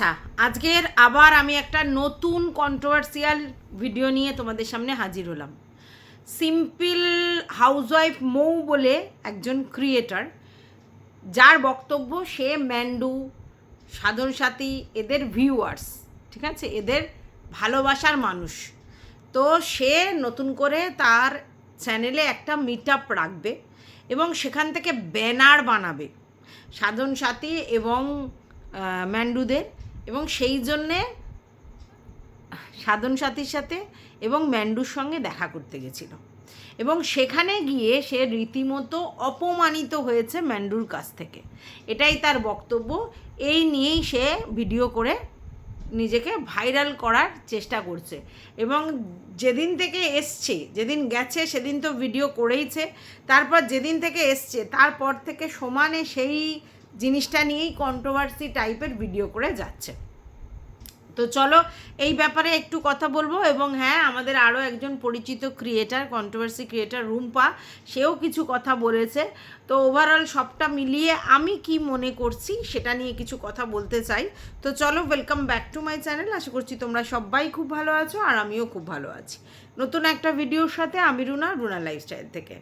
আচ্ছা আজকের আবার আমি একটা নতুন কন্ট্রোভার্সিয়াল ভিডিও নিয়ে তোমাদের সামনে হাজির হলাম। সিম্পল হাউসওয়াইফ মৌ বলে একজন ক্রিয়েটার যার বক্তব্য সে ম্যান্ডু সাধন সাথী, এদের ভিউয়ার্স ঠিক আছে? এদের ভালোবাসার মানুষ। তো সে নতুন করে তার চ্যানেলে একটা মিট আপ রাখবে এবং সেখান থেকে ব্যানার বানাবে। সাধন সাথী এবং ম্যান্ডুদের এবং সেই জন্যে সাধন সাথীর সাথে এবং ম্যান্ডুর সঙ্গে দেখা করতে গেছিল। এবং সেখানে গিয়ে সে রীতিমতো অপমানিত হয়েছে ম্যান্ডুর কাছ থেকে। এটাই তার বক্তব্য। এই নিয়েই সে ভিডিও করে নিজেকে ভাইরাল করার চেষ্টা করছে। এবং যেদিন থেকে এসছে, যেদিন গেছে, সেদিন তো ভিডিও করেইছে। তারপর যেদিন থেকে এসছে, তারপর থেকে সমানে সেই জিনিসটা নিয়েই কন্ট্রোভার্সি টাইপের ভিডিও করে যাচ্ছে। তো চলো, এই ব্যাপারে একটু কথা বলব এবং হ্যাঁ আমাদের আরও একজন পরিচিত ক্রিয়েটার কন্ট্রোভার্সি ক্রিয়েটার রুম্পা, সেও কিছু কথা বলেছে। তো ওভারঅল সবটা মিলিয়ে আমি কি মনে করছি সেটা নিয়ে কিছু কথা বলতে চাই। তো চলো welcome back to my channel আশা করছি তোমরা সবাই খুব ভালো আছো আর আমিও খুব ভালো আছি। নতুন একটা ভিডিওর সাথে আমি রুনা রুনা লাইফস্টাইল থেকে।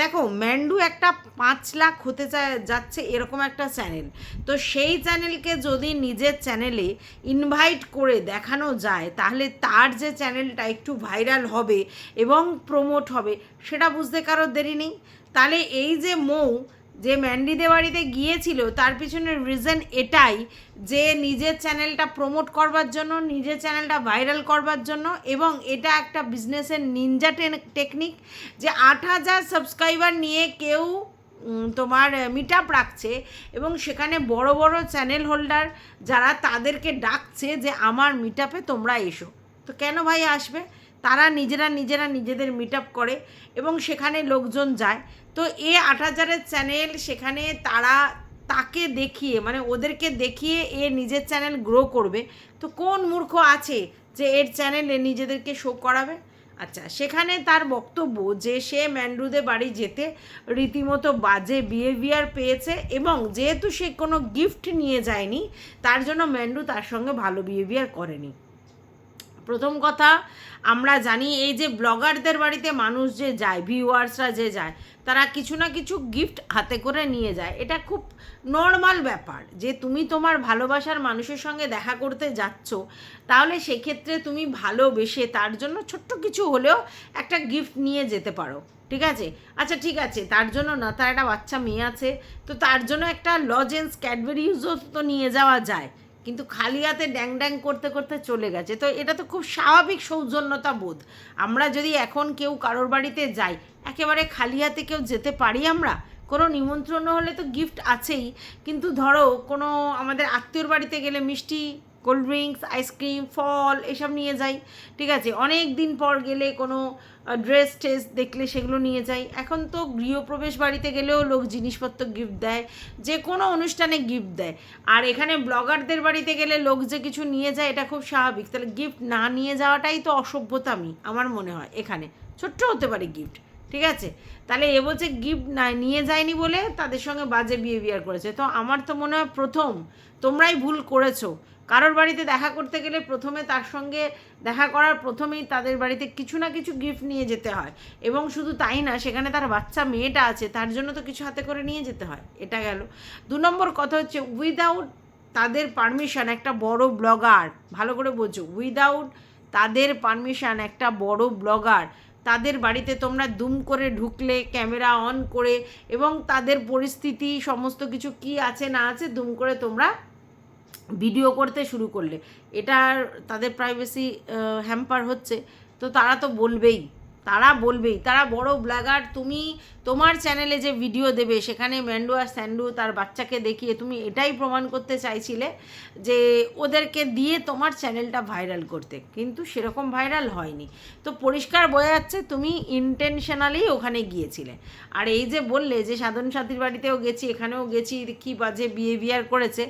দেখো, ম্যান্ডু একটা পাঁচ লাখ হতে যাচ্ছে এরকম একটা চ্যানেল। তো সেই চ্যানেলকে যদি নিজের চ্যানেলে ইনভাইট করে দেখানো যায়, তাহলে তার যে চ্যানেলটা একটু ভাইরাল হবে এবং প্রমোট হবে, সেটা বুঝতে কারও দেরি নেই। তাহলে এই যে মৌ যে ম্যান্ডিদের বাড়িতে গিয়েছিল, তার পিছনের রিজন এটাই যে নিজের চ্যানেলটা প্রমোট করবার জন্য, নিজের চ্যানেলটা ভাইরাল করবার জন্য এবং এটা একটা বিজনেসের নিনজা টেকনিক যে আট হাজার সাবস্ক্রাইবার নিয়ে কেউ তোমার মিট আপ রাখছে এবং সেখানে বড় বড় চ্যানেল হোল্ডার যারা তাদেরকে ডাকছে যে আমার মিট আপে তোমরা এসো। তো কেন ভাই আসবে? তারা নিজেরা নিজেরা নিজেদের মিট আপ করে এবং সেখানে লোকজন যায়। তো এ আট হাজারের চ্যানেল সেখানে তারা তাকে দেখিয়ে মানে ওদেরকে দেখিয়ে এ নিজের চ্যানেল গ্রো করবে। তো কোন মূর্খ আছে যে এর চ্যানেলে নিজেদেরকে শো করাবে? আচ্ছা সেখানে তার বক্তব্য যে সে ম্যান্ড্রুদের বাড়ি যেতে রীতিমতো বাজে বিহেভিয়ার পেয়েছে এবং যেহেতু সে কোনো গিফট নিয়ে যায়নি, তার জন্য ম্যান্ডু তার সঙ্গে ভালো বিহেভিয়ার করেনি। প্রথম কথা, আমরা জানি এই যে ব্লগারদের বাড়িতে মানুষ যে যায়, ভিউয়ার্সরা যে যায়, তারা কিছু না কিছু গিফট হাতে করে নিয়ে যায়। এটা খুব নর্মাল ব্যাপার যে তুমি তোমার ভালোবাসার মানুষের সঙ্গে দেখা করতে যাচ্ছ, তাহলে সেক্ষেত্রে তুমি ভালোবেসে তার জন্য ছোট্ট কিছু হলেও একটা গিফট নিয়ে যেতে পারো। ঠিক আছে? আচ্ছা ঠিক আছে, তার জন্য না, তার একটা বাচ্চা মেয়ে আছে, তো তার জন্য একটা লজেন্স ক্যাডবেরিজও তো নিয়ে যাওয়া যায়। কিন্তু খালি হাতে ড্যাং ড্যাং করতে করতে চলে গেছে। তো এটা তো খুব স্বাভাবিক সৌজন্যতা বোধ। আমরা যদি এখন কেউ কারোর বাড়িতে যাই, একেবারে খালি হাতে কেউ যেতে পারি আমরা? কোনো নিমন্ত্রণ হলে তো গিফট আছেই। কিন্তু ধরো কোনো আমাদের আত্মীয়র বাড়িতে গেলে মিষ্টি কোল্ড ড্রিঙ্কস আইসক্রিম ফল এসব নিয়ে যাই, ঠিক আছে? অনেক দিন পর গেলে কোনো ড্রেস টেস দেখলে সেগুলো নিয়ে যাই। এখন তো গৃহপ্রবেশ বাড়িতে গেলেও লোক জিনিসপত্র গিফট দেয়, যে কোনো অনুষ্ঠানে গিফট দেয়। আর এখানে ব্লগারদের বাড়িতে গেলে লোক যে কিছু নিয়ে যায়, এটা খুব স্বাভাবিক। তাহলে গিফট না নিয়ে যাওয়াটাই তো অসভ্যতামি, আমার মনে হয়, এখানে। ছোট্ট হতে পারে গিফট ঠিক আছে? তাহলে এ বলছে গিফট না, নিয়ে যায়নি বলে তাদের সঙ্গে বাজে বিহেভিয়ার করেছে। তো আমার তো মনে হয় প্রথম তোমরাই ভুল করেছ। কারোর বাড়িতে দেখা করতে গেলে প্রথমে তার সঙ্গে দেখা করার প্রথমেই তাদের বাড়িতে কিছু না কিছু গিফট নিয়ে যেতে হয়। এবং শুধু তাই না, সেখানে তার বাচ্চা মেয়েটা আছে, তার জন্য তো কিছু হাতে করে নিয়ে যেতে হয়। এটা গেল। দু নম্বর কথা হচ্ছে উইদাউট তাদের পারমিশন একটা বড় ব্লগার ভালো করে বোঝো উইদাউট তাদের পারমিশন একটা বড় ব্লগার তাদের বাড়িতে তোমরা দুম করে ঢুকলে ক্যামেরা অন করে, এবং তাদের পরিস্থিতি, সমস্ত কিছু কি আছে না আছে দুম করে তোমরা ভিডিও করতে শুরু করলে। এটা তাদের প্রাইভেসি হ্যাম্পার হচ্ছে। তো তারা তো বলবেই। তারা বলবেই। তারা বড় ব্লগার তুমি তোমার চ্যানেলে যে ভিডিও দেবে, সেখানে ম্যান্ডু আর স্যান্ডু তার বাচ্চাকে দেখিয়ে তুমি এটাই প্রমাণ করতে চাইছিলে যে ওদেরকে দিয়ে তোমার চ্যানেলটা ভাইরাল করতে। কিন্তু সেরকম ভাইরাল হয়নি। তো পরিষ্কার বোঝা যাচ্ছে তুমি ইন্টেনশনালি ওখানে গিয়েছিলে। আর এই যে বললে যে সাধন সাথীর বাড়িতেও গেছি, এখানেও গেছি কি বাজে বিহেভিয়ার করেছে,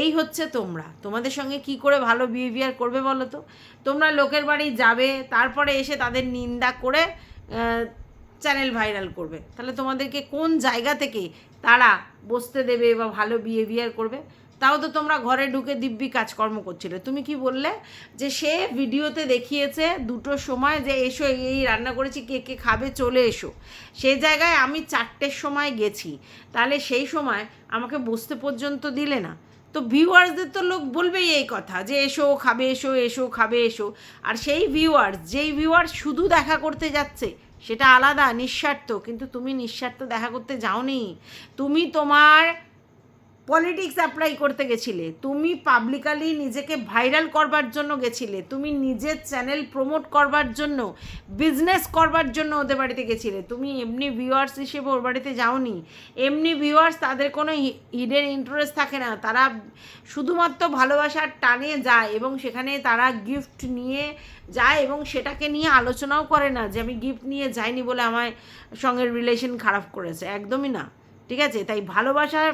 এই হচ্ছে তোমরা। তোমাদের সঙ্গে কি করে ভালো বিহেভিয়ার করবে বলো তো? তোমরা লোকের বাড়ি যাবে, তারপরে এসে তাদের নিন্দা করে চ্যানেল ভাইরাল করবে। তাহলে তোমাদেরকে কোন জায়গা থেকে তারা বসতে দেবে বা ভালো বিহেভিয়ার করবে, তাও তো তোমরা ঘরে ঢুকে দিব্যি কাজকর্ম করছিলে। তুমি কি বললে যে সে ভিডিওতে দেখিয়েছে দুটোর সময় যে এসো, এই রান্না করেছি, কে কে খাবে, চলে এসো। সেই জায়গায় আমি চারটের সময় গেছি, তাহলে সেই সময় আমাকে বসতে পর্যন্ত দিলে না। তো ভিউয়ার্সদের তো লোক বলবেই এই কথা যে এসো, খাবে, এসো এসো, খাবে, এসো। আর সেই ভিউয়ার্স যেই ভিউয়ার্স শুধু দেখা করতে যাচ্ছে সেটা আলাদা নিঃস্বার্থ। কিন্তু তুমি নিঃস্বার্থ দেখা করতে যাওনি। তুমি তোমার পলিটিক্স অ্যাপ্লাই করতে গেছিলে, তুমি পাবলিকালি নিজেকে ভাইরাল করবার জন্য গেছিলে, তুমি নিজের চ্যানেল প্রমোট করবার জন্য বিজনেস করবার জন্য ওদের বাড়িতে গেছিলে, তুমি এমনি ভিউয়ার্স হিসেবে ওর বাড়িতে যাওনি, এমনি ভিউয়ার্স তাদের কোনো হিডেন ইন্টারেস্ট থাকে না, তারা শুধুমাত্র ভালোবাসার টানে যায় এবং সেখানে তারা গিফট নিয়ে যায় এবং সেটাকে নিয়ে আলোচনাও করে না যে আমি গিফট নিয়ে যাইনি বলে আমার সঙ্গে রিলেশন খারাপ করেছে, একদমই না, ঠিক আছে? তাই ভালোবাসার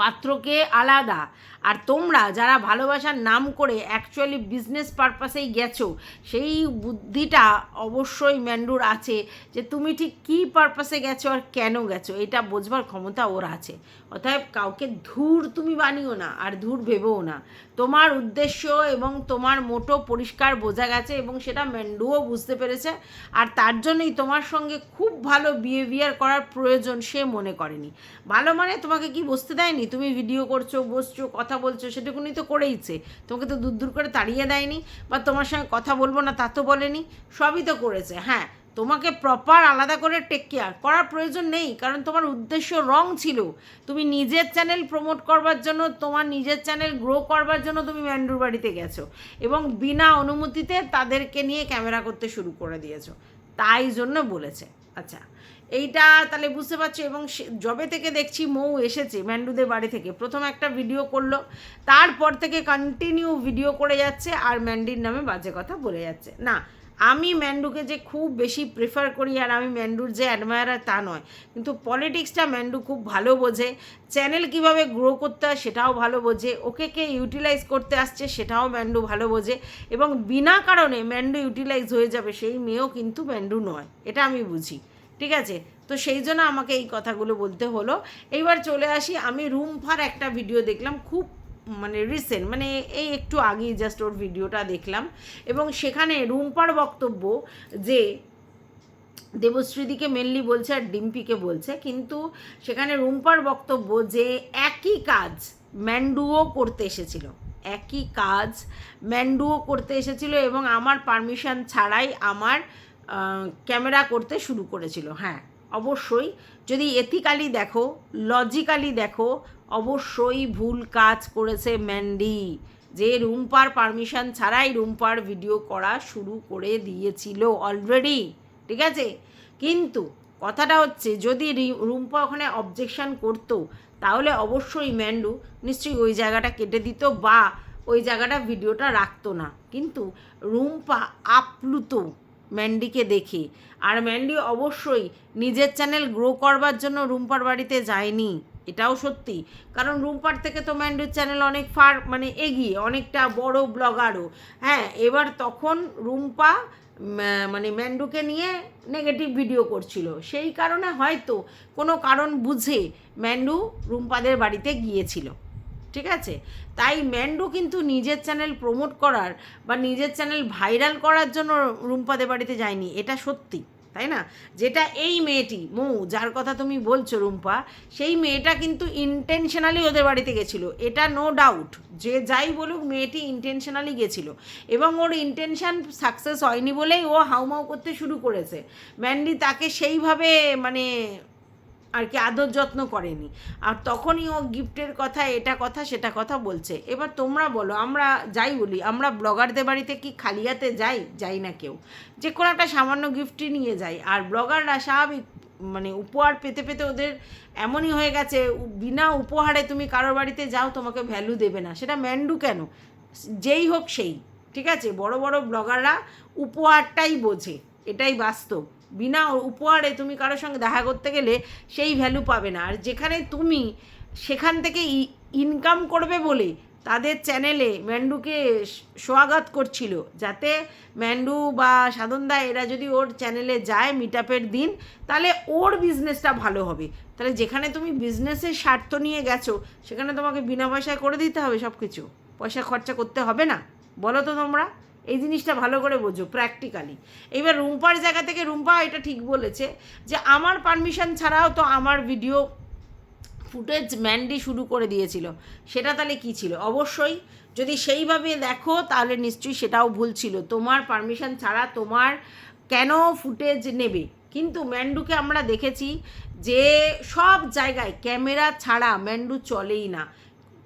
পাত্রকে আলাদা। আর তোমরা যারা ভালোবাসার নাম করে অ্যাকচুয়ালি বিজনেস পারপাসেই গেছো, সেই বুদ্ধিটা অবশ্যই ম্যান্ডুর আছে যে তুমি ঠিক কী পারপাসে গেছো আর কেন গেছো, এটা বোঝবার ক্ষমতা ওর আছে। অতএব কাউকে ধূর তুমি বানিও না আর ধূর ভেবেও না। তোমার উদ্দেশ্য এবং তোমার মোটো পরিষ্কার বোঝা গেছে এবং সেটা ম্যান্ডুও বুঝতে পেরেছে আর তার জন্যই তোমার সঙ্গে খুব ভালো বিহেভিয়ার করার প্রয়োজন সে মনে করেনি। ভালো মানে তোমাকে কি বসতে দেয়নি? তুমি ভিডিও করছ, বসছো, কথা বলছো সেটুকুনি তো করেইছে। তোমাকে তো দূর দূর করে তাড়িয়ে দেয়নি বা তোমার সঙ্গে কথা বলব না তা তো বলেনি, সবই তো করেছে। হ্যাঁ তোমাকে প্রপার আলাদা করে টেক কেয়ার করার প্রয়োজন নেই, কারণ তোমার উদ্দেশ্য রং ছিল। তুমি নিজের চ্যানেল প্রমোট করবার জন্য, তোমার নিজের চ্যানেল গ্রো করবার জন্য তুমি ম্যান্ডুর বাড়িতে গেছো এবং বিনা অনুমতিতে তাদেরকে নিয়ে ক্যামেরা করতে শুরু করে দিয়েছ। তাই জন্য বলেছে। আচ্ছা এইটা তাহলে বুঝতে পারছ এবং যবে থেকে দেখছি মৌ এসেছে ম্যান্ডুদের বাড়ি থেকে। প্রথম একটা ভিডিও করল, তারপর থেকে কন্টিনিউ ভিডিও করে যাচ্ছে আর ম্যান্ডির নামে বাজে কথা বলে যাচ্ছে। না, আমি ম্যান্ডুকে যে খুব বেশি প্রেফার করি আর আমি ম্যান্ডুর যে অ্যাডমায়ারার তা নয়। কিন্তু পলিটিক্সটা ম্যান্ডু খুব ভালো বোঝে চ্যানেল কীভাবে গ্রো করতে হয় সেটাও ভালো বোঝে, ওকে কে ইউটিলাইজ করতে আসছে সেটাও ম্যান্ডু ভালো বোঝে এবং বিনা কারণে ম্যান্ডু ইউটিলাইজ হয়ে যাবে সেই মেয়েও কিন্তু ম্যান্ডু নয়, এটা আমি বুঝি। ঠিক আছে? তো সেই জন্য আমাকে এই কথাগুলো বলতে হলো। এইবার চলে আসি, আমি রুমফার একটা ভিডিও দেখলাম, খুব মানে রিসেন্ট মানে এই একটু আগেই জাস্ট ওর ভিডিওটা দেখলাম। এবং সেখানে রুম্পার বক্তব্য যে দেবশ্রীদিকে মেনলি বলছে আর ডিম্পিকে বলছে, কিন্তু সেখানে রুম্পার বক্তব্য যে একই কাজ ম্যান্ডুও করতে এসেছিল। একই কাজ ম্যান্ডুও করতে এসেছিল এবং আমার পারমিশন ছাড়াই আমার ক্যামেরা করতে শুরু করেছিল হ্যাঁ। অবশ্যই যদি এথিক্যালি দেখো লজিক্যালি দেখো, অবশ্যই ভুল কাজ করেছে ম্যান্ডি যে রুম্পার পারমিশন ছাড়াই রুম্পার ভিডিও করা শুরু করে দিয়েছিল অলরেডি ঠিক আছে? কিন্তু কথাটা হচ্ছে, যদি রুম্পা ওখানে অবজেকশন করতো, তাহলে অবশ্যই ম্যান্ডু নিশ্চয়ই ওই জায়গাটা কেটে দিত বা ওই জায়গাটা ভিডিওটা রাখতো না। কিন্তু রুম্পা আপ্লুত। ম্যান্ডিকে দেখে। আর ম্যান্ডি অবশ্যই নিজের চ্যানেল গ্রো করবার জন্য রুম্পার বাড়িতে যায়নি। এটাও সত্যি। কারণ রুম্পার থেকে তো ম্যান্ডুর চ্যানেল অনেক ফার মানে এগিয়ে, অনেকটা বড় ব্লগারও। হ্যাঁ এবার তখন রুম্পা মানে ম্যান্ডুকে নিয়ে নেগেটিভ ভিডিও করছিল। সেই কারণে হয়তো কোনো কারণ বুঝে ম্যান্ডু রুম্পাদের বাড়িতে গিয়েছিল। ঠিক আছে? তাই ম্যান্ডু কিন্তু নিজের চ্যানেল প্রমোট করার বা নিজের চ্যানেল ভাইরাল করার জন্য রুম্পাদের বাড়িতে যায়নি, এটা সত্যি, তাই না? যেটা এই মেয়েটি, মৌ, যার কথা তুমি বলছো রুম্পা, সেই মেয়েটা কিন্তু ইন্টেনশনালি ওদের বাড়িতে গেছিল, এটা নো ডাউট যে যাই বলুক মেয়েটি ইন্টেনশনালি গেছিল, এবং ওর ইন্টেনশন সাকসেস হয়নি বলেই ও হাউমাউ করতে শুরু করেছে। ম্যান্ডি তাকে সেইভাবে মানে আর কি আদর যত্ন করেনি। আর তখনই ও গিফটের কথা, এটা কথা, সেটা কথা বলছে। এবার তোমরা বলো, আমরা যাই বলি, আমরা ব্লগারদের বাড়িতে কি খালিয়াতে যাই? যাই না কেউ। যে কোনো একটা সামান্য গিফটই নিয়ে যাই। আর ব্লগাররা স্বাভাবিক মানে উপহার পেতে পেতে ওদের এমনই হয়ে গেছে বিনা উপহারে তুমি কারোর বাড়িতে যাও, তোমাকে ভ্যালু দেবে না। সেটা ম্যান্ডু কেন? যেই হোক সেই, ঠিক আছে? বড় বড় ব্লগাররা উপহারটাই বোঝে, এটাই বাস্তব। বিনা উপহারে তুমি কারোর সঙ্গে দেখা করতে গেলে সেই ভ্যালু পাবে না। আর যেখানে তুমি সেখান থেকে ইনকাম করবে বলে তাদের চ্যানেলে ম্যান্ডুকে স্বাগত করছিল। যাতে ম্যান্ডু বা সাধনদা, এরা যদি ওর চ্যানেলে যায় মিট দিন, তাহলে ওর বিজনেসটা ভালো হবে। তাহলে যেখানে তুমি বিজনেসের স্বার্থ নিয়ে গেছো, সেখানে তোমাকে বিনা পয়সায় করে দিতে হবে সব কিছু পয়সা খরচা করতে হবে না। বলো তো তোমরা। এই জিনিসটা ভালো করে বোঝো প্র্যাকটিক্যালি এইবার রুম্পার জায়গা থেকে রুম্পা এটা ঠিক বলেছে যে, আমার পারমিশন ছাড়াও তো আমার ভিডিও ফুটেজ ম্যান্ডি শুরু করে দিয়েছিল। সেটা তাহলে কি ছিল? অবশ্যই যদি সেইভাবে দেখো, তাহলে নিশ্চয়ই সেটাও ভুল ছিল। তোমার পারমিশন ছাড়া তোমার কেন ফুটেজ নেবে? কিন্তু ম্যান্ডুকে আমরা দেখেছি যে, সব জায়গায় ক্যামেরা ছাড়া ম্যান্ডু চলেই না।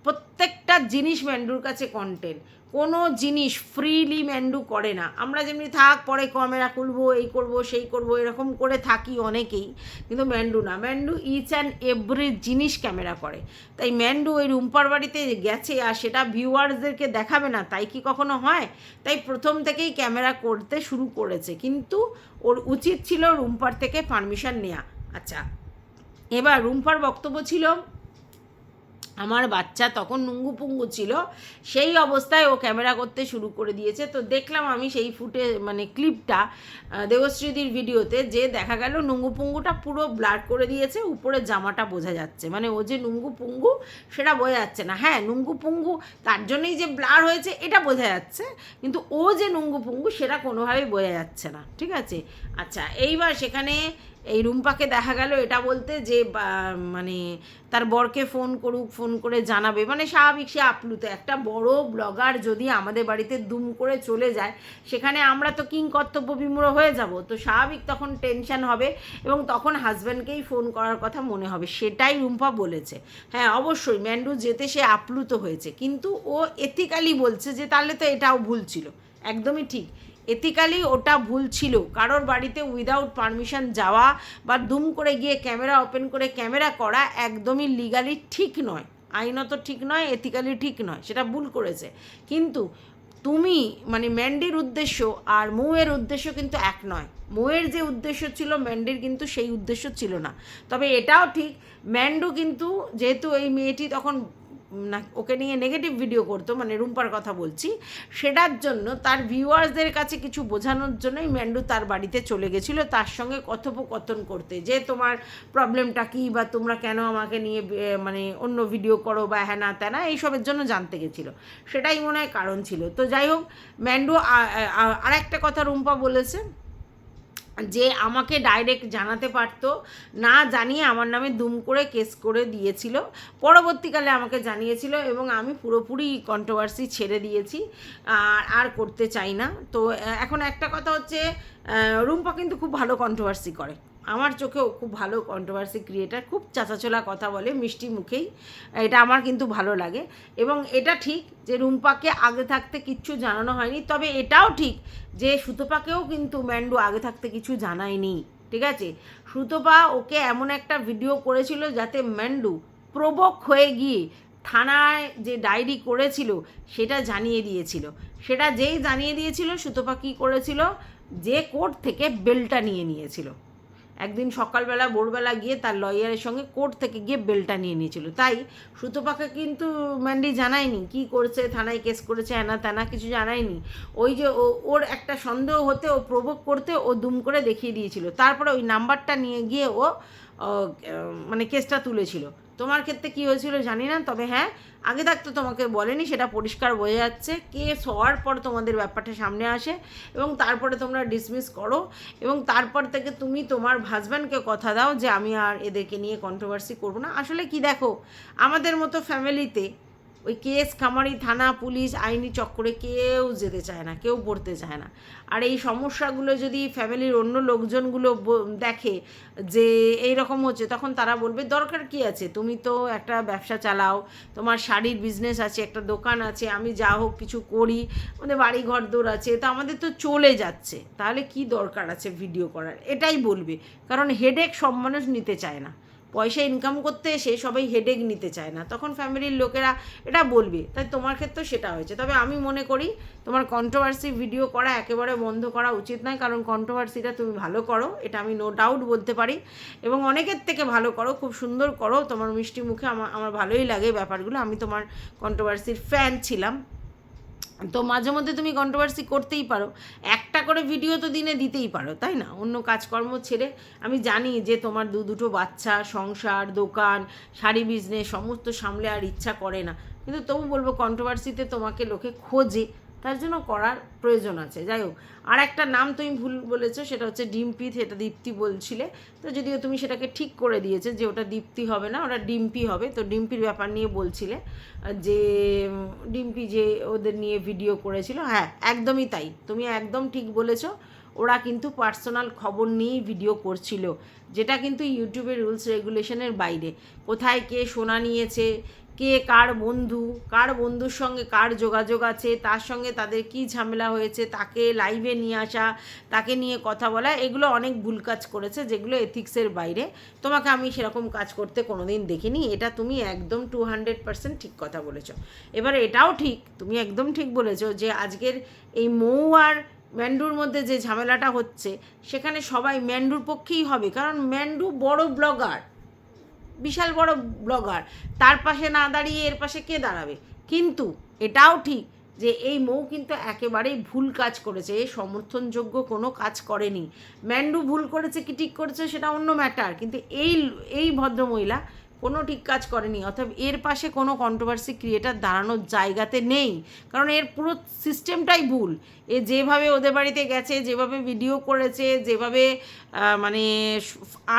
প্রত্যেকটা জিনিস ম্যান্ডুর কাছে কন্টেন্ট কোনো জিনিস ফ্রিলি ম্যান্ডু করে না। আমরা যেমনি থাক, পরে ক্যামেরা খুলবো এই করব, সেই করব, এরকম করে থাকি অনেকেই, কিন্তু ম্যান্ডু না। ম্যান্ডু ইচ অ্যান্ড এভরি জিনিস ক্যামেরা করে। তাই ম্যান্ডু ওই রুম্পার বাড়িতে গেছে আর সেটা ভিউয়ার্সদেরকে দেখাবে না, তাই কি কখনো হয়? তাই প্রথম থেকেই ক্যামেরা করতে শুরু করেছে। কিন্তু ওর উচিত ছিল রুম্পার থেকে পারমিশন নেওয়া আচ্ছা এবার রুম্পার বক্তব্য ছিল আমার বাচ্চা তখন নুঙ্গু পুঙ্গু ছিল, সেই অবস্থায় ও ক্যামেরা করতে শুরু করে দিয়েছে। তো দেখলাম আমি সেই ফুটে মানে ক্লিপটা দেবশ্রীদির ভিডিওতে যে দেখা গেল নুঙ্গু পুঙ্গুটা পুরো ব্লার করে দিয়েছে, উপরে জামাটা বোঝা যাচ্ছে। মানে ও যে নুঙ্গু পুঙ্গু সেটা বোঝা যাচ্ছে না। হ্যাঁ নুঙ্গু পুঙ্গু তার জন্যই যে ব্লার হয়েছে, এটা বোঝা যাচ্ছে, কিন্তু ও যে নুঙ্গু পুঙ্গু সেটা কোনোভাবেই বোঝা যাচ্ছে না। ঠিক আছে? আচ্ছা এইবার সেখানে এই রুম্পাকে দেখা গেল, এটা বলতে যে মানে তার বরকে ফোন করুক, ফোন করে জানাবে। মানে স্বাভাবিক, সে আপ্লুত। একটা বড় ব্লগার যদি আমাদের বাড়িতে দুম করে চলে যায়, সেখানে আমরা তো কিং কর্তব্য বিমূঢ় হয়ে যাব। তো স্বাভাবিক তখন টেনশন হবে এবং তখন হাজব্যান্ডকেই ফোন করার কথা মনে হবে। সেটাই রুম্পা বলেছে। হ্যাঁ অবশ্যই ম্যান্ডু যেতে সে আপ্লুত হয়েছে। কিন্তু ও এথিক্যালি বলছে যে, তাহলে তো এটাও ভুল ছিল। একদমই ঠিক। এথিক্যালি ওটা ভুল ছিল। কারোর বাড়িতে উইদাউট পারমিশন যাওয়া বা দুম করে গিয়ে ক্যামেরা ওপেন করে ক্যামেরা করা একদমই লিগালি ঠিক নয়। আইনত ঠিক নয় এথিক্যালি ঠিক নয়, সেটা ভুল করেছে। কিন্তু তুমি মানে ম্যান্ডির উদ্দেশ্য আর মৌয়ের উদ্দেশ্য কিন্তু এক নয়। মৌয়ের যে উদ্দেশ্য ছিল ম্যান্ডির কিন্তু সেই উদ্দেশ্য ছিল না। তবে এটাও ঠিক ম্যান্ডু কিন্তু যেহেতু এই মেয়েটি তখন না, ওকে নিয়ে নেগেটিভ ভিডিও করতো মানে রুম্পার কথা বলছি, সেটার জন্য তার ভিউয়ার্সদের কাছে কিছু বোঝানোর জন্যই ম্যান্ডু তার বাড়িতে চলে গেছিল, তার সঙ্গে কথোপকথন করতে, যে তোমার প্রবলেমটা কী বা তোমরা কেন আমাকে নিয়ে মানে অন্য ভিডিও করো বা হ্যানা ত্যানা, এইসবের জন্য জানতে গেছিল, সেটাই মনে হয় কারণ ছিল। তো যাই হোক, ম্যান্ডু আর একটা কথা রুম্পা বলেছে যে আমাকে ডাইরেক্ট জানাতে পারতো, না জানিয়ে আমার নামে দুম করে কেস করে দিয়েছিল। পরবর্তীকালে আমাকে জানিয়েছিল এবং আমি পুরোপুরি কন্ট্রোভার্সি ছেড়ে দিয়েছি, আর আর করতে চাই না। তো এখন একটা কথা হচ্ছে রুম্পা কিন্তু খুব ভালো কন্ট্রোভার্সি করে। আমার চোখেও খুব ভালো কন্ট্রোভার্সি ক্রিয়েটার খুব চাচাচোলা কথা বলে, মিষ্টি মুখেই। এটা আমার কিন্তু ভালো লাগে। এবং এটা ঠিক যে রুম্পাকে আগে থাকতে কিচ্ছু জানানো হয়নি, তবে এটাও ঠিক যে সুতোপাকেও কিন্তু ম্যান্ডু আগে থাকতে কিছু জানায়নি, ঠিক আছে? সুতোপা ওকে এমন একটা ভিডিও করেছিল যাতে ম্যান্ডু প্রবক হয়ে গিয়ে থানায় যে ডায়েরি করেছিল, সেটা জানিয়ে দিয়েছিল। সেটা যেই জানিয়ে দিয়েছিল, সুতোপা কী করেছিল? যে কোর্ট থেকে বেলটা নিয়ে নিয়েছিল। একদিন সকালবেলা ভোরবেলা গিয়ে তার লয়ারের সঙ্গে কোর্ট থেকে গিয়ে বেলটা নিয়ে নিয়েছিল। তাই সুতোপাকে কিন্তু ম্যান্ডি জানায়নি। কি করছে থানায় কেস করেছে এনা তেনা কিছু জানায়নি। ওই যে ওর একটা সন্দেহ হতে ও প্রভোগ করতে ও দুম করে দেখিয়ে দিয়েছিল। তারপরে ওই নাম্বারটা নিয়ে গিয়ে ও, মানে কেসটা তুলেছিল। তোমার ক্ষেত্রে কি হয়েছিল জানি না, তবে হ্যাঁ আগে থাকতে তোমাকে বলেনি, সেটা পরিষ্কার বোঝা যাচ্ছে। কেস হওয়ার পর তোমাদের ব্যাপারটা সামনে আসে এবং তারপরে তোমরা ডিসমিস করো এবং তারপর থেকে তুমি তোমার হাজব্যান্ডকে কথা দাও যে আমি আর এদেরকে নিয়ে কন্ট্রোভার্সি করব না। আসলে কি দেখো, আমাদের মতো ফ্যামিলিতে ওই কেস, খামারি, থানা, পুলিশ, আইনি চক্করে কেউ যেতে চায় না, কেউ পড়তে চায় না। আর এই সমস্যাগুলো যদি ফ্যামিলির অন্য লোকজনগুলো দেখে যে এই রকম হচ্ছে, তখন তারা বলবে, দরকার কি আছে? তুমি তো একটা ব্যবসা চালাও, তোমার শাড়ির বিজনেস আছে, একটা দোকান আছে, আমি যা হোক কিছু করি, আমাদের বাড়ি ঘর দৌড় আছে, তো আমাদের তো চলে যাচ্ছে। তাহলে কি দরকার আছে ভিডিও করার? এটাই বলবে, কারণ হেডেক সব মানুষ নিতে চায় না। পয়সা ইনকাম করতে এসে সবাই হেডেক নিতে চায় না। তখন ফ্যামিলির লোকেরা, এটা বলবে, তাই তোমার ক্ষেত্রেও সেটা হয়েছে। তবে আমি মনে করি, তোমার কন্ট্রোভার্সি ভিডিও করা একেবারে বন্ধ করা উচিত নয়, কারণ কন্ট্রোভার্সিটা তুমি ভালো করো, এটা আমি নো ডাউট বলতে পারি। এবং অনেকের থেকে ভালো করো, খুব সুন্দর করো, তোমার মিষ্টি মুখে আমার আমার ভালোই লাগে ব্যাপারগুলো। আমি তোমার কন্ট্রোভার্সির ফ্যান ছিলাম। তো মাঝে মধ্যে তুমি কন্ট্রোভার্সি করতেই পারো। একটা করে ভিডিও তো দিনে দিতেই পারো, তাই না? অন্য কাজকর্ম ছেড়ে আমি জানি যে তোমার দু দুটো বাচ্চা, সংসার, দোকান, শাড়ি বিজনেস সমস্ত সামলে আর ইচ্ছা করে না। কিন্তু তবু বলব কন্ট্রোভার্সিতে তোমাকে লোকে খোঁজে। তার জন্য করার প্রয়োজন আছে। যাই হোক আর একটা নাম তুমি ভুল বলেছ, সেটা হচ্ছে ডিম্পি, সেটা দীপ্তি বলছিলে। তো যদিও তুমি সেটাকে ঠিক করে দিয়েছে যে ওটা দীপ্তি হবে না, ওটা ডিম্পি হবে। তো ডিম্পির ব্যাপার নিয়ে বলছিলে যে, ডিম্পি যে ওদের নিয়ে ভিডিও করেছিল হ্যাঁ একদমই তাই। তুমি একদম ঠিক বলেছ, ওরা কিন্তু পার্সোনাল খবর নিয়েই ভিডিও করছিল, যেটা কিন্তু ইউটিউবের রুলস রেগুলেশনের বাইরে। কোথায় কে সোনা নিয়েছে কে কার বন্ধু, কার বন্ধুর সঙ্গে কার যোগাযোগ আছে, তার সঙ্গে তাদের কি ঝামেলা হয়েছে, তাকে লাইভে নিয়ে আসা, তাকে নিয়ে কথা বলা, এগুলো অনেক ভুল কাজ করেছে যেগুলো এথিক্সের বাইরে। তোমাকে আমি সেরকম কাজ করতে কোনোদিন দেখিনি, এটা তুমি একদম টু হান্ড্রেড পার্সেন্ট ঠিক কথা বলেছ। এবার এটাও ঠিক, তুমি একদম ঠিক বলেছ যে আজকের এই মৌ আর ম্যান্ডুর মধ্যে যে ঝামেলাটা হচ্ছে, সেখানে সবাই ম্যান্ডুর পক্ষেই হবে, কারণ ম্যান্ডু বড় ব্লগার বিশাল বড় ব্লগার, তার পাশে না দাঁড়িয়ে এর পাশে কে দাঁড়াবে? কিন্তু এটাও ঠিক যে এই মৌ কিন্তু একেবারেই ভুল কাজ করেছে এই সমর্থনযোগ্য কোনো কাজ করেনি। ম্যান্ডু ভুল করেছে কি ঠিক করেছে সেটা অন্য ম্যাটার কিন্তু এই এই ভদ্রমহিলা কোনো ঠিক কাজ করেনি, অর্থাৎ এর পাশে কোনো কন্ট্রোভার্সি ক্রিয়েটার দাঁড়ানোর জায়গাতে নেই। কারণ এর পুরো সিস্টেমটাই ভুল। এ যেভাবে ওদের বাড়িতে গেছে, যেভাবে ভিডিও করেছে, যেভাবে মানে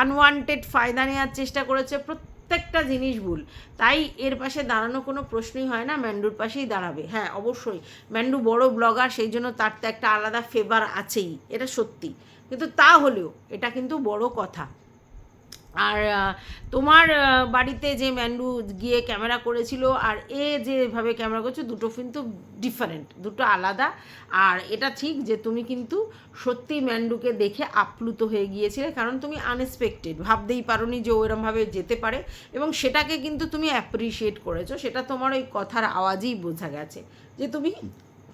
আনওয়ান্টেড ফায়দা নেওয়ার চেষ্টা করেছে, প্রত্যেকটা জিনিস ভুল। তাই এর পাশে দাঁড়ানো কোনো প্রশ্নই হয় না, ম্যান্ডুর পাশেই দাঁড়াবে। হ্যাঁ অবশ্যই। ম্যান্ডু বড় ব্লগার সেই জন্য তার তো একটা আলাদা ফেভার আছেই, এটা সত্যি। কিন্তু তা হলেও এটা কিন্তু বড় কথা। আর তোমার বাড়িতে যে ম্যান্ডু গিয়ে ক্যামেরা করেছিল আর এ যেভাবে ক্যামেরা করছে, দুটো কিন্তু ডিফারেন্ট দুটো আলাদা। আর এটা ঠিক যে তুমি কিন্তু সত্যি ম্যান্ডুকে দেখে আপ্লুত হয়ে গিয়েছিলে, কারণ তুমি আনএক্সপেক্টেড ভাবতেই পারোনি যে ও এরমভাবে যেতে পারে এবং সেটাকে কিন্তু তুমি অ্যাপ্রিসিয়েট করেছ, সেটা তোমার ওই কথার আওয়াজেই বোঝা গেছে যে তুমি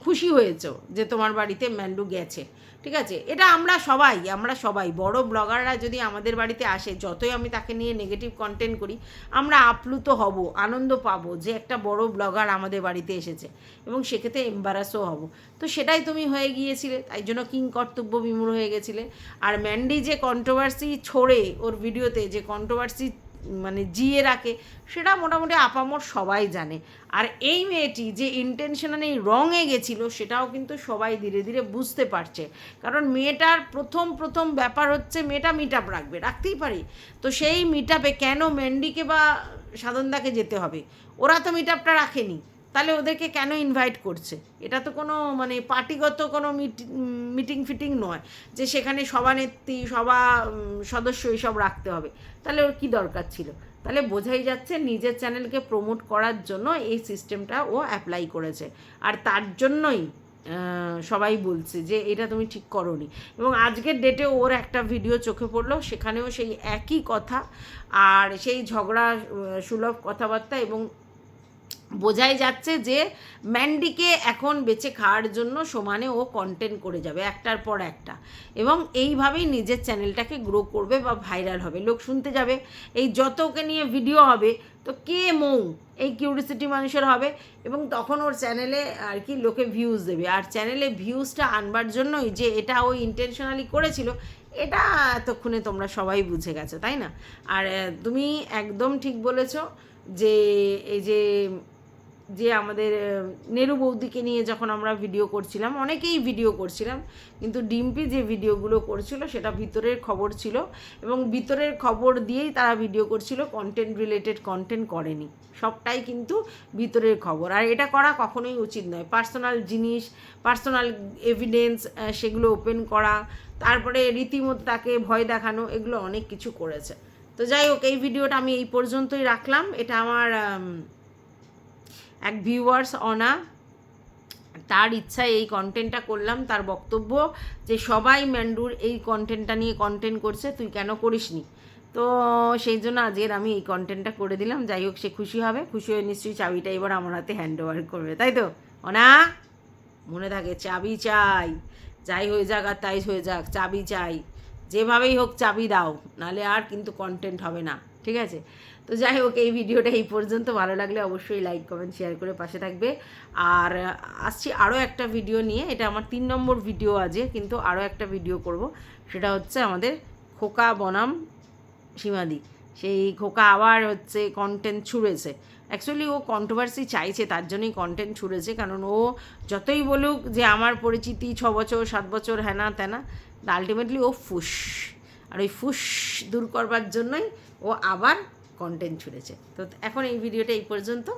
খুশি হয়েছো যে তোমার বাড়িতে ম্যান্ডু গেছে। ঠিক আছে? এটা আমরা সবাই আমরা সবাই, বড় ব্লগাররা যদি আমাদের বাড়িতে আসে, যতই আমি তাকে নিয়ে নেগেটিভ কন্টেন্ট করি, আমরা আপ্লুত হব, আনন্দ পাবো যে একটা বড় ব্লগার আমাদের বাড়িতে এসেছে এবং সেক্ষেত্রে এম্বারাসও হব। তো সেটাই তুমি হয়ে গিয়েছিলে, তাই জন্য কিং কর্তব্য বিমূঢ় হয়ে গেছিলে। আর ম্যান্ডি যে কন্ট্রোভার্সি ছড়ে ওর ভিডিওতে যে কন্ট্রোভার্সি মানে জিয়ে রাখে, সেটা মোটামুটি আপামর সবাই জানে। আর এই মেয়েটি যে ইন্টেনশনালি রঙে গেছিল, সেটাও কিন্তু সবাই ধীরে ধীরে বুঝতে পারছে। কারণ মেয়েটার প্রথম প্রথম ব্যাপার হচ্ছে মেয়েটা মিট আপ রাখবে, রাখতেই পারি। তো সেই মিট আপে কেন ম্যান্ডিকে বা সাধনদাকে যেতে হবে? ওরা তো মিট আপটা রাখেনি। তাহলে ওদেরকে কেন ইনভাইট করছে? এটা তো কোনো মানে পার্টিগত কোনো মিটিং ফিটিং নয় যে সেখানে সভানেত্রী সভা সদস্য এইসব রাখতে হবে। তাহলে ওর কী দরকার ছিল? তাহলে বোঝাই যাচ্ছে নিজের চ্যানেলকে প্রমোট করার জন্য এই সিস্টেমটা ও অ্যাপ্লাই করেছে। আর তার জন্যই সবাই বলছে যে এটা তুমি ঠিক করনি। এবং আজকের ডেটে ওর একটা ভিডিও চোখে পড়ল, সেখানেও সেই একই কথা। আর সেই ঝগড়া সুলভ কথাবার্তা এবং বোঝাই যাচ্ছে যে ম্যান্ডিকে এখন বেঁচে খাওয়ার জন্য সমানে ও কন্টেন্ট করে যাবে, একটার পর একটা। এবং এইভাবেই নিজের চ্যানেলটাকে গ্রো করবে বা ভাইরাল হবে। লোক শুনতে যাবে, এই যত ওকে নিয়ে ভিডিও হবে, তো কে মৌ? এই কিউরিসিটি মানুষের হবে এবং তখন ওর চ্যানেলে আর কি লোকে ভিউজ দেবে। আর চ্যানেলে ভিউজটা আনবার জন্যই যে এটা ও ইন্টেনশনালি করেছিল, এটা এতক্ষণে তোমরা সবাই বুঝে গেছো, তাই না? আর তুমি একদম ঠিক বলেছ যে, এই যে যে আমাদের নেরু বৌদিকে নিয়ে যখন আমরা ভিডিও করছিলাম অনেকেই ভিডিও করছিলাম কিন্তু ডিম্পি যে ভিডিওগুলো করছিল সেটা ভিতরের খবর ছিল এবং ভিতরের খবর দিয়েই তারা ভিডিও করছিল কন্টেন্ট রিলেটেড কন্টেন্ট করেনি। সবটাই কিন্তু ভিতরের খবর। আর এটা করা কখনোই উচিত নয়। পার্সোনাল জিনিস পার্সোনাল এভিডেন্স সেগুলো ওপেন করা তারপরে রীতিমতো তাকে ভয় দেখানো এগুলো অনেক কিছু করেছে। তো যাই হোক এই ভিডিওটা আমি এই পর্যন্তই রাখলাম। এটা আমার আম, এক ভিউয়ার্স অনা তার ইচ্ছায় এই কন্টেন্টটা করলাম, তার বক্তব্য যে সবাই ম্যান্ডুর এই কন্টেন্টটা নিয়ে কন্টেন্ট করছে, তুই কেন করিসনি? তো সেই জন্য আজকের আমি এই কন্টেন্টটা করে দিলাম, যাই হোক সে খুশি হবে, খুশি হয়ে নিশ্চয়ই চাবিটা এবার আমার হাতে হ্যান্ড ওভার করবে, তাই তো? অনা, মনে থাকে চাবি চাই, যাই হয়ে যাক আর তাই হয়ে যাক, চাবি চাই, যেভাবেই হোক চাবি দাও, নালে আর কিন্তু কন্টেন্ট হবে না। ঠিক আছে? তো যাই হোক, এই ভিডিওটা এই পর্যন্ত। ভালো লাগলে অবশ্যই লাইক কমেন্ট শেয়ার করে পাশে থাকবে। আর আসছি আরও একটা ভিডিও নিয়ে। এটা আমার তিন নম্বর ভিডিও আছে কিন্তু আরও একটা ভিডিও করব। সেটা হচ্ছে আমাদের খোকা বনাম সীমাদি। সেই খোকা আবার হচ্ছে কন্টেন্ট ছুঁড়েছে। অ্যাকচুয়ালি ও কন্ট্রোভার্সি চাইছে, তার জন্যই কন্টেন্ট ছুঁড়েছে। কারণ ও যতই বলুক যে আমার পরিচিতি ছ বছর, সাত বছর হ্যানা ত্যানা আলটিমেটলি ও ফুস। আর ওই ফুস দূর করবার জন্যই ও আবার কন্টেন্ট ছুঁড়েছে। তো এখন এই ভিডিওটা এই পর্যন্ত।